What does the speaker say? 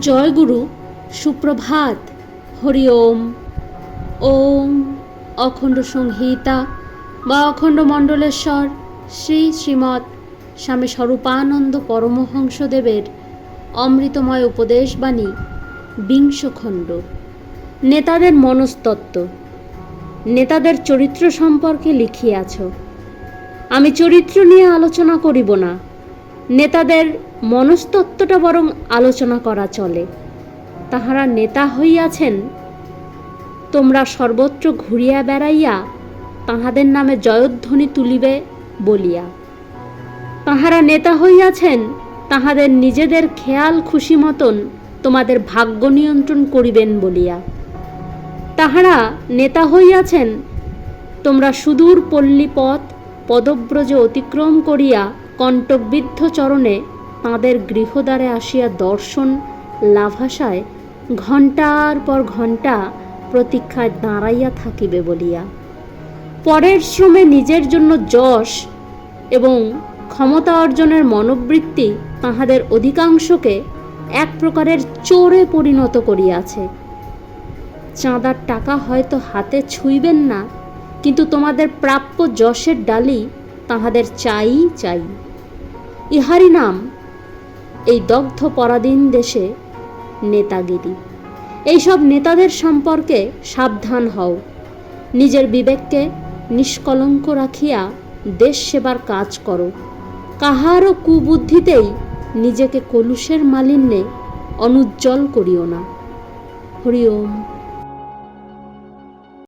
জয়গুরু, সুপ্রভাত। হরি ওম। ওম অখণ্ড সংহিতা বা অখণ্ড মণ্ডলেশ্বর শ্রী শ্রীমৎ স্বামী স্বরূপানন্দ পরমহংসদেবের অমৃতময় উপদেশবাণী বিংশ খণ্ড নেতাদের মনস্তত্ত্ব। নেতাদের চরিত্র সম্পর্কে লিখিয়াছ। আমি চরিত্র নিয়ে আলোচনা করিব না। নেতাদের মনস্তত্ত্বটা বরং আলোচনা করা চলে। তাহারা নেতা হইয়াছেন, তোমরা সর্বত্র ঘুরিয়া বেড়াইয়া তাহাদের নামে জয়ধ্বনি তুলিবে বলিয়া। তাহারা নেতা হইয়াছেন, তাহাদের নিজেদের খেয়াল খুশি মতন তোমাদের ভাগ্য নিয়ন্ত্রণ করিবেন বলিয়া। তাহারা নেতা হইয়াছেন, তোমরা সুদূর পল্লী পথ পদব্রজে অতিক্রম করিয়া কণ্টকবিদ্ধ চরণে তাঁদের গৃহদ্বারে আসিয়া দর্শন লাভাসায় ঘণ্টার পর ঘণ্টা প্রতীক্ষায় দাঁড়াইয়া থাকিবে বলিয়া। পরের শ্রমে নিজের জন্য যশ এবং ক্ষমতা অর্জনের মনোবৃত্তি তাহাদের অধিকাংশকে এক প্রকারের চোরে পরিণত করিয়াছে। চাঁদার টাকা হয়তো হাতে ছুঁইবেন না, কিন্তু তোমাদের প্রাপ্য যশের ডালি তাহাদের চাই চাই ইহারি নাম। এই দগ্ধ পরাধীন দেশে নেতাগিরি। এইসব নেতাদের সম্পর্কে সাবধান হও। নিজের বিবেককে নিষ্কলঙ্ক রাখিয়া দেশ সেবার কাজ করো। কাহারও কুবুদ্ধিতেই নিজেকে কলুষের মালিন্যে অনুজ্জ্বল করিও না। হরি ওম।